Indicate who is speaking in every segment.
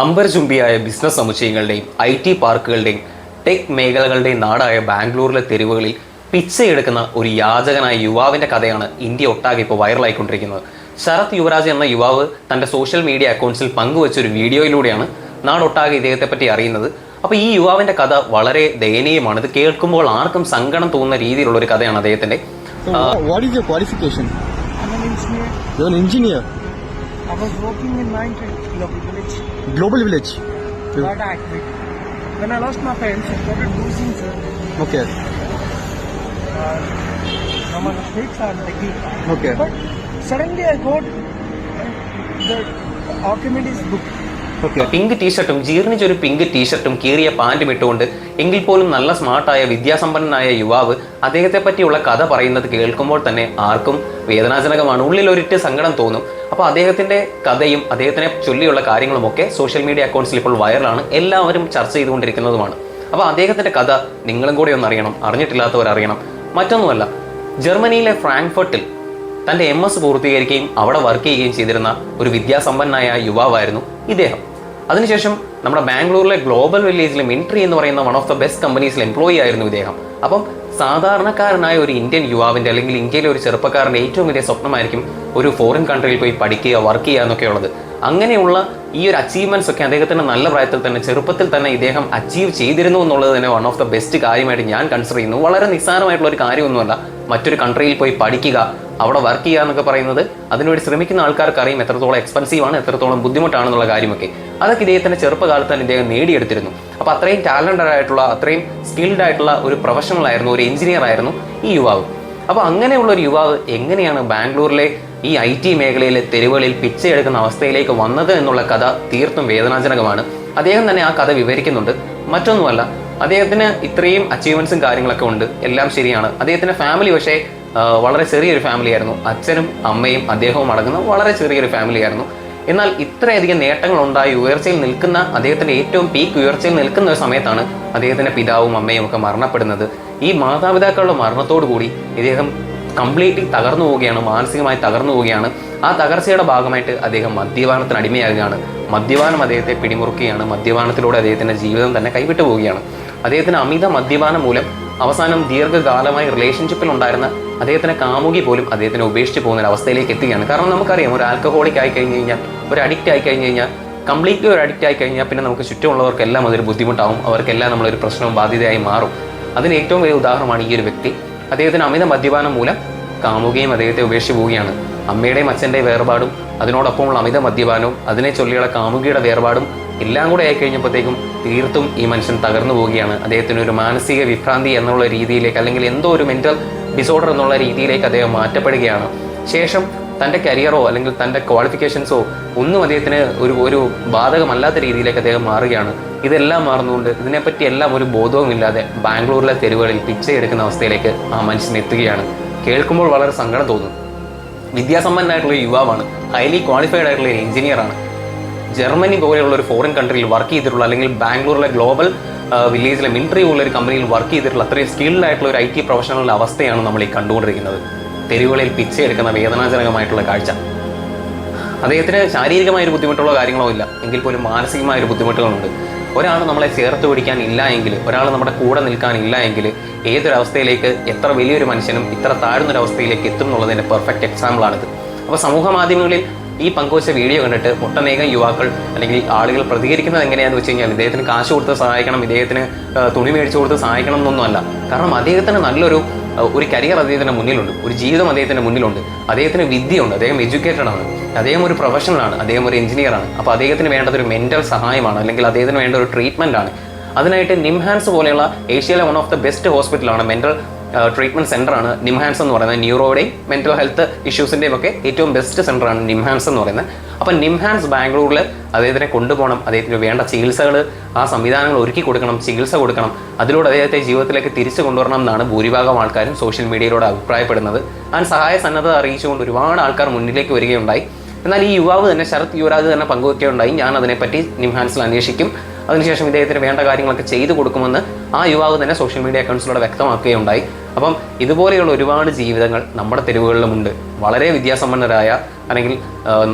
Speaker 1: അമ്പരചുംബിയായ business സമുച്ചയങ്ങളുടെയും I T പാർക്കുകളുടെയും tech മേഖലകളുടെയും നാടായ ബാംഗ്ലൂരിലെ തെരുവുകളിൽ പിച്ചയെടുക്കുന്ന ഒരു യാചകനായ യുവാവിന്റെ കഥയാണ് ഇന്ത്യ ഒട്ടാകെ ഇപ്പോൾ വൈറലായിക്കൊണ്ടിരിക്കുന്നത്. ശരത് യുവരാജ് എന്ന യുവാവ് തന്റെ സോഷ്യൽ മീഡിയ അക്കൗണ്ട്സിൽ പങ്കുവച്ചൊരു വീഡിയോയിലൂടെയാണ് നാടൊട്ടാകെ ഇദ്ദേഹത്തെ പറ്റി അറിയുന്നത്. അപ്പോൾ ഈ യുവാവിന്റെ കഥ വളരെ ദയനീയമാണ്. ഇത് കേൾക്കുമ്പോൾ ആർക്കും സങ്കടം തോന്നുന്ന രീതിയിലുള്ള ഒരു കഥയാണ് അദ്ദേഹത്തിന്റെ
Speaker 2: So
Speaker 3: I was working in my Global Village,
Speaker 2: Global Village. Yeah.
Speaker 3: but I quit. When I lost my parents, I started losing sir.
Speaker 2: Okay.
Speaker 3: Uh, my the mistakes are taking.
Speaker 2: Okay.
Speaker 3: But suddenly I got the Archimedes book.
Speaker 1: Pink ടീഷർട്ടും ജീർണിച്ചൊരു pink ടീഷർട്ടും കീറിയ പാന്റും ഇട്ടുകൊണ്ട് എങ്കിൽ പോലും നല്ല സ്മാർട്ടായ വിദ്യാസമ്പന്നനായ യുവാവ് അദ്ദേഹത്തെ പറ്റിയുള്ള കഥ പറയുന്നത് കേൾക്കുമ്പോൾ തന്നെ ആർക്കും വേദനാജനകമാണ് ഉള്ളിൽ ഒരിട്ട് സങ്കടം തോന്നും അപ്പോൾ അദ്ദേഹത്തിന്റെ കഥയും അദ്ദേഹത്തിനെ ചൊല്ലിയുള്ള കാര്യങ്ങളുമൊക്കെ സോഷ്യൽ മീഡിയ അക്കൗണ്ട്സിൽ ഇപ്പോൾ വൈറലാണ് എല്ലാവരും ചർച്ച ചെയ്തുകൊണ്ടിരിക്കുന്നതുമാണ്. അപ്പോൾ അദ്ദേഹത്തിന്റെ കഥ നിങ്ങളും കൂടി ഒന്ന് അറിയണം. അറിഞ്ഞിട്ടില്ലാത്തവർ അറിയണം. മറ്റൊന്നുമല്ല ജർമ്മനിയിലെ ഫ്രാങ്ക്ഫർട്ടിൽ തന്റെ എം എസ് പൂർത്തീകരിക്കുകയും അവിടെ വർക്ക് ചെയ്യുകയും ചെയ്തിരുന്ന ഒരു വിദ്യാസമ്പന്നനായ യുവാവായിരുന്നു ഇദ്ദേഹം. അതിനുശേഷം നമ്മുടെ ബാംഗ്ലൂരിലെ ഗ്ലോബൽ വില്ലേജിലെ മിൻട്രി എന്ന് പറയുന്ന വൺ ഓഫ് ദ ബെസ്റ്റ് കമ്പനീസിലെ എംപ്ലോയി ആയിരുന്നു ഇദ്ദേഹം. അപ്പം സാധാരണക്കാരനായ ഒരു ഇന്ത്യൻ യുവാവിന്റെ അല്ലെങ്കിൽ ഇന്ത്യയിലെ ഒരു ചെറുപ്പക്കാരന്റെ ഏറ്റവും വലിയ സ്വപ്നമായിരിക്കും ഒരു ഫോറിൻ കൺട്രിയിൽ പോയി പഠിക്കുക വർക്ക് ചെയ്യുക എന്നൊക്കെ ഉള്ളത്. അങ്ങനെയുള്ള ഈ ഒരു അച്ചീവ്മെന്റ്സ് ഒക്കെ അദ്ദേഹത്തിന്റെ നല്ല പ്രായത്തിൽ തന്നെ ചെറുപ്പത്തിൽ തന്നെ ഇദ്ദേഹം അച്ചീവ് ചെയ്തിരുന്നു എന്നുള്ളത് തന്നെ വൺ ഓഫ് ദ ബെസ്റ്റ് കാര്യമായിട്ട് ഞാൻ കൺസിഡർ ചെയ്യുന്നു. വളരെ നിസ്സാരമായിട്ടുള്ള ഒരു കാര്യമൊന്നുമല്ല. മറ്റൊരു കൺട്രിയിൽ പോയി പഠിക്കുക അവിടെ വർക്ക് ചെയ്യുക എന്നൊക്കെ പറയുന്നത് അതിനുവേണ്ടി ശ്രമിക്കുന്ന ആൾക്കാർക്ക് അറിയും എത്രത്തോളം എക്സ്പെൻസീവ് ആണ് എത്രത്തോളം ബുദ്ധിമുട്ടാണെന്നുള്ള കാര്യമൊക്കെ. അതൊക്കെ ഇദ്ദേഹത്തിന്റെ ചെറുപ്പകാലത്ത് തന്നെ ഇദ്ദേഹം നേടിയെടുത്തിരുന്നു. അപ്പോൾ അത്രയും ടാലന്റഡ് ആയിട്ടുള്ള അത്രയും സ്കിൽഡ് ആയിട്ടുള്ള ഒരു പ്രൊഫഷണൽ ആയിരുന്നു ഒരു എഞ്ചിനീയർ ആയിരുന്നു ഈ യുവാവ്. അപ്പോൾ അങ്ങനെയുള്ള ഒരു യുവാവ് എങ്ങനെയാണ് ബാംഗ്ലൂരിലെ ഈ ഐ ടി മേഖലയിലെ തെരുവുകളിൽ പിച്ചയെടുക്കുന്ന അവസ്ഥയിലേക്ക് വന്നത് എന്നുള്ള കഥ തീർത്തും വേദനാജനകമാണ്. അദ്ദേഹം തന്നെ ആ കഥ വിവരിക്കുന്നുണ്ട്. മറ്റൊന്നുമല്ല അദ്ദേഹത്തിന് ഇത്രയും അച്ചീവ്മെന്റ്സും കാര്യങ്ങളൊക്കെ ഉണ്ട്. എല്ലാം ശരിയാണ്. അദ്ദേഹത്തിന്റെ ഫാമിലി പക്ഷേ വളരെ ചെറിയൊരു ഫാമിലി ആയിരുന്നു. അച്ഛനും അമ്മയും അദ്ദേഹവും അടങ്ങുന്ന വളരെ ചെറിയൊരു ഫാമിലി ആയിരുന്നു. എന്നാൽ ഇത്രയധികം നേട്ടങ്ങൾ ഉണ്ടായി ഉയർച്ചയിൽ നിൽക്കുന്ന അദ്ദേഹത്തിന്റെ ഏറ്റവും പീക്ക് ഉയർച്ചയിൽ നിൽക്കുന്ന ഒരു സമയത്താണ് അദ്ദേഹത്തിന്റെ പിതാവും അമ്മയും ഒക്കെ മരണപ്പെടുന്നത്. ഈ മാതാപിതാക്കളുടെ മരണത്തോടു കൂടി ഇദ്ദേഹം കംപ്ലീറ്റ്ലി തകർന്നു പോവുകയാണ് മാനസികമായി തകർന്നു പോവുകയാണ്. ആ തകർച്ചയുടെ ഭാഗമായിട്ട് അദ്ദേഹം മദ്യപാനത്തിന് അടിമയാകുകയാണ്. മദ്യപാനം അദ്ദേഹത്തെ പിടിമുറുക്കുകയാണ്. മദ്യപാനത്തിലൂടെ അദ്ദേഹത്തിന്റെ ജീവിതം തന്നെ കൈവിട്ടു പോവുകയാണ്. അദ്ദേഹത്തിന് അമിത മദ്യപാനം മൂലം അവസാനം ദീർഘകാലമായി റിലേഷൻഷിപ്പിൽ ഉണ്ടായിരുന്ന അദ്ദേഹത്തിന്റെ കാമുകി പോലും അദ്ദേഹത്തിനെ ഉപേക്ഷിച്ച് പോകുന്ന ഒരു അവസ്ഥയിലേക്ക് എത്തുകയാണ്. കാരണം നമുക്കറിയാം ഒരു ആൽക്കഹോളിക് ആയി കഴിഞ്ഞ് കഴിഞ്ഞാൽ ഒരു അഡിക്റ്റ് ആയി കഴിഞ്ഞ് കഴിഞ്ഞാൽ കംപ്ലീറ്റ്ലി ഒരു അഡിക്റ്റ് ആയി കഴിഞ്ഞാൽ പിന്നെ നമുക്ക് ചുറ്റുമുള്ളവർക്കെല്ലാം അതൊരു ബുദ്ധിമുട്ടാവും. അവർക്കെല്ലാം നമ്മളൊരു പ്രശ്നവും ബാധ്യതയായി മാറും. അതിന് ഏറ്റവും വലിയ ഉദാഹരണമാണ് ഈ ഒരു വ്യക്തി. അദ്ദേഹത്തിന് അമിത മദ്യപാനം മൂലം കാമുകയും അദ്ദേഹത്തെ ഉപേക്ഷിച്ച് പോവുകയാണ്. അമ്മയുടെയും അച്ഛന്റെയും വേർപാടും അതിനോടൊപ്പമുള്ള അമിത മദ്യപാനവും അതിനെ ചൊല്ലിയുള്ള കാമുകിയുടെ വേർപാടും എല്ലാം കൂടെ ആയി കഴിഞ്ഞപ്പോഴത്തേക്കും തീർത്തും ഈ മനുഷ്യൻ തകർന്നു പോവുകയാണ്. അദ്ദേഹത്തിന് ഒരു മാനസിക വിഭ്രാന്തി എന്നുള്ള രീതിയിലേക്ക് അല്ലെങ്കിൽ എന്തോ ഒരു മെന്റൽ ഡിസോർഡർ എന്നുള്ള രീതിയിലേക്ക് അദ്ദേഹം മാറ്റപ്പെടുകയാണ്. ശേഷം തന്റെ കരിയറോ അല്ലെങ്കിൽ തന്റെ ക്വാളിഫിക്കേഷൻസോ ഒന്നും അദ്ദേഹത്തിന് ഒരു ഒരു ബാധകമല്ലാത്ത രീതിയിലേക്ക് അദ്ദേഹം മാറുകയാണ്. ഇതെല്ലാം മാറുന്നുകൊണ്ട് ഇതിനെപ്പറ്റി എല്ലാം ഒരു ബോധവുമില്ലാതെ ബാംഗ്ലൂരിലെ തെരുവുകളിൽ പിച്ചയെടുക്കുന്ന അവസ്ഥയിലേക്ക് ആ മനുഷ്യൻ എത്തുകയാണ്. കേൾക്കുമ്പോൾ വളരെ സങ്കടം തോന്നും. വിദ്യാസമ്പന്നനായിട്ടുള്ള യുവാവാണ്. ഹൈലി ക്വാളിഫൈഡ് ആയിട്ടുള്ള എഞ്ചിനീയറാണ് ജർമ്മനി പോലെയുള്ള ഒരു ഫോറിൻ കൺട്രിയിൽ വർക്ക് ചെയ്തിട്ടുള്ള അല്ലെങ്കിൽ ബാംഗ്ലൂരിലെ ഗ്ലോബൽ വില്ലേജിലെ മിലിറ്ററി പോലുള്ള ഒരു കമ്പനിയിൽ വർക്ക് ചെയ്തിട്ടുള്ള അത്രയും സ്കിൽഡ് ആയിട്ടുള്ള ഒരു ഐ ടി പ്രൊഫഷണലിന്റെ അവസ്ഥയാണ് നമ്മൾ ഈ കണ്ടുകൊണ്ടിരിക്കുന്നത്. തെരുവുകളിൽ പിച്ചയെടുക്കുന്ന വേദനാജനകമായിട്ടുള്ള കാഴ്ച. അദ്ദേഹത്തിന് ശാരീരികമായ ഒരു ബുദ്ധിമുട്ടുള്ള കാര്യങ്ങളോ ഇല്ല. എങ്കിൽ പോലും മാനസികമായ ഒരു ബുദ്ധിമുട്ടുകളുണ്ട്. ഒരാൾ നമ്മളെ ചേർത്ത് പിടിക്കാൻ ഇല്ല എങ്കിൽ ഒരാൾ നമ്മുടെ കൂടെ നിൽക്കാൻ ഇല്ല എങ്കിൽ ഏതൊരവസ്ഥയിലേക്ക് എത്ര വലിയൊരു മനുഷ്യനും ഇത്ര താഴ്ന്നൊരവസ്ഥയിലേക്ക് എത്തും എന്നുള്ളതിന്റെ പെർഫെക്റ്റ് എക്സാമ്പിളാണിത് അപ്പോൾ സമൂഹ മാധ്യമങ്ങളിൽ ഈ പങ്കുവച്ച വീഡിയോ കണ്ടിട്ട് ഒട്ടനേകം യുവാക്കൾ അല്ലെങ്കിൽ ആളുകൾ പ്രതികരിക്കുന്നത് എങ്ങനെയാണെന്ന് വെച്ച് കഴിഞ്ഞാൽ ഇദ്ദേഹത്തിന് കാശ് കൊടുത്ത് സഹായിക്കണം ഇദ്ദേഹത്തിന് തുണി മേടിച്ചു കൊടുത്ത് സഹായിക്കണം എന്നൊന്നുമല്ല കാരണം അദ്ദേഹത്തിന് നല്ലൊരു ഒരു കരിയർ അദ്ദേഹത്തിന്റെ മുന്നിലുണ്ട്. ഒരു ജീവിതം അദ്ദേഹത്തിന്റെ മുന്നിലുണ്ട്. അദ്ദേഹത്തിന് വിദ്യയുണ്ട്. അദ്ദേഹം എഡ്യൂക്കേറ്റഡ് ആണ്. അദ്ദേഹം ഒരു പ്രൊഫഷണലാണ് അദ്ദേഹം ഒരു എഞ്ചിനീയർ ആണ്. അപ്പോൾ അദ്ദേഹത്തിന് വേണ്ടത് ഒരു മെന്റൽ സഹായമാണ്. അല്ലെങ്കിൽ അദ്ദേഹത്തിന് വേണ്ട ഒരു ട്രീറ്റ്മെന്റ് ആണ്. അതിനായിട്ട് നിംഹാൻസ് പോലെയുള്ള ഏഷ്യയിലെ വൺ ഓഫ് ദ ബെസ്റ്റ് ഹോസ്പിറ്റലാണ് മെന്റൽ ട്രീറ്റ്മെന്റ് സെന്റർ ആണ് നിംഹാൻസ് എന്ന് പറയുന്നത്. ന്യൂറോയുടെയും മെന്റൽ ഹെൽത്ത് ഇഷ്യൂസിന്റെയും ഒക്കെ ഏറ്റവും ബെസ്റ്റ് സെന്റർ ആണ് നിംഹാൻസ് എന്ന് പറയുന്നത്. അപ്പം നിംഹാൻസ് ബാംഗ്ലൂരിൽ അദ്ദേഹത്തിനെ കൊണ്ടുപോകണം. അദ്ദേഹത്തിന് വേണ്ട ചികിത്സകൾ ആ സംവിധാനങ്ങൾ ഒരുക്കി കൊടുക്കണം ചികിത്സ കൊടുക്കണം. അതിലൂടെ അദ്ദേഹത്തെ ജീവിതത്തിലേക്ക് തിരിച്ചു കൊണ്ടുവരണം എന്നാണ് ഭൂരിഭാഗം ആൾക്കാരും സോഷ്യൽ മീഡിയയിലൂടെ അഭിപ്രായപ്പെടുന്നത്. ആ സഹായ സന്നദ്ധത അറിയിച്ചുകൊണ്ട് ഒരുപാട് ആൾക്കാർ മുന്നിലേക്ക് വരികയുണ്ടായി. എന്നാൽ ഈ യുവാവ് തന്നെ ശരത് യുവരാജ് തന്നെ പങ്കുവയ്ക്കുകയുണ്ടായി ഞാൻ അതിനെപ്പറ്റി നിംഹാൻസിൽ അന്വേഷിക്കും. അതിനുശേഷം ഇദ്ദേഹത്തിന് വേണ്ട കാര്യങ്ങളൊക്കെ ചെയ്തു കൊടുക്കുമെന്ന് ആ യുവാവ് തന്നെ സോഷ്യൽ മീഡിയ അക്കൗണ്ട്സിലൂടെ വ്യക്തമാക്കുകയുണ്ടായി. അപ്പം ഇതുപോലെയുള്ള ഒരുപാട് ജീവിതങ്ങൾ നമ്മുടെ തെരുവുകളിലുമുണ്ട്. വളരെ വിദ്യാസമ്പന്നരായ അല്ലെങ്കിൽ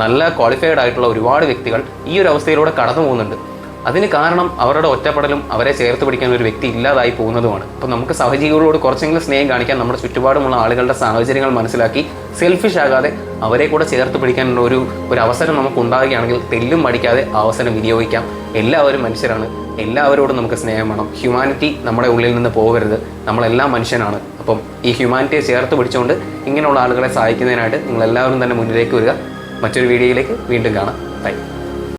Speaker 1: നല്ല ക്വാളിഫൈഡ് ആയിട്ടുള്ള ഒരുപാട് വ്യക്തികൾ ഈ ഒരു അവസ്ഥയിലൂടെ കടന്നു പോകുന്നുണ്ട് അതിന് കാരണം അവരുടെ ഒറ്റപ്പെടലും അവരെ ചേർത്ത് പിടിക്കാൻ ഒരു വ്യക്തി ഇല്ലാതായി പോകുന്നതുമാണ്. അപ്പോൾ നമുക്ക് സഹജീവികളോട് കുറച്ചെങ്കിലും സ്നേഹം കാണിക്കാൻ നമ്മുടെ ചുറ്റുപാടുമുള്ള ആളുകളുടെ സാഹചര്യങ്ങൾ മനസ്സിലാക്കി സെൽഫിഷ് ആകാതെ അവരെ കൂടെ ചേർത്ത് പിടിക്കാനുള്ള ഒരു ഒരു അവസരം നമുക്ക് ഉണ്ടാകുകയാണെങ്കിൽ തെല്ലും മടിക്കാതെ അവസരം വിനിയോഗിക്കാം. എല്ലാവരും മനുഷ്യരാണ്. എല്ലാവരോടും നമുക്ക് സ്നേഹം വേണം. ഹ്യൂമാനിറ്റി നമ്മുടെ ഉള്ളിൽ നിന്ന് പോകരുത്. നമ്മളെല്ലാം മനുഷ്യനാണ്. അപ്പം ഈ ഹ്യൂമാനിറ്റിയെ ചേർത്ത് പിടിച്ചുകൊണ്ട് ഇങ്ങനെയുള്ള ആളുകളെ സഹായിക്കുന്നതിനായിട്ട് നിങ്ങളെല്ലാവരും തന്നെ മുന്നിലേക്ക് വരിക. മറ്റൊരു വീഡിയോയിലേക്ക് വീണ്ടും കാണാം. ബൈ